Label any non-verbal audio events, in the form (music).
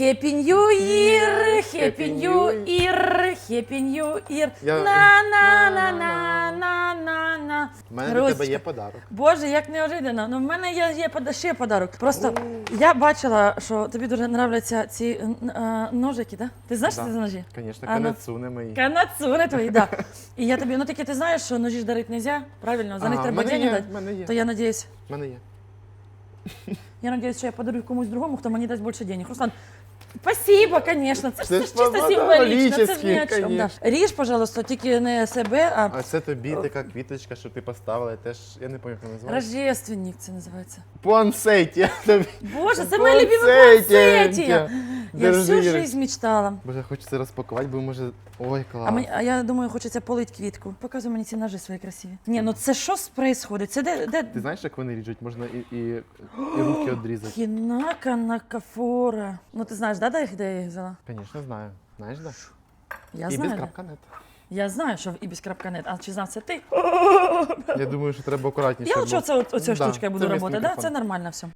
Happy New Year, Happy New Year, Happy New Year. Я- На на на на на на на. У мене до тебе є подарок. Боже, як неожиданно. Ну в мене є, є пода- ще подарок. Просто я бачила, що тобі дуже нравляться ці н- е, ножики, да? Ти знаєш, що це за ножі? Звісно, А ну. канецуни мої. Канацуни твої, да. (laughs) І я тобі, ну таки ти знаєш, що ножі ж дарити не можна, правильно, за них Ага, треба в мене деньги є, дати. мене є. То я надіюсь, мене є. я надіюсь, що я подарую комусь другому, хто мені дасть більше денег. Руслан, спасибо, звісно. Це, ж- Це це ж чисто по- символічно, це ж ні о чому. Да. конечно. Ріж, пожалуйста, тільки не себе, а А це тобі така квіточка, що ти поставила, я теж, я не пам'ятаю, як вона називається. рождественник це називається. Пуансеті. Тобі. Боже, це моя любима пуансетія. Я всю Держи. жизнь мечтала. Боже, хочеться розпакувати, бо може. Ой, клас. А, мені, а я думаю, хочеться полить квітку. Показуй мені ці ножи свої красиві. Ні, ну це що відбувається? Це де, де... Ти знаєш, як вони ріжуть? Можна і, і, і руки відрізати. Хінака накафора. Ну ти знаєш, да, де їх, де я їх взяла? Звісно, знаю. Знаєш, да? Я і знаю. без де. Я знаю, що в ібіс.нет. А чи знав це ти? Я думаю, що треба акуратніше. Я бо- оця Да, штучка буду це працювати, да? мікрофон. це нормально все.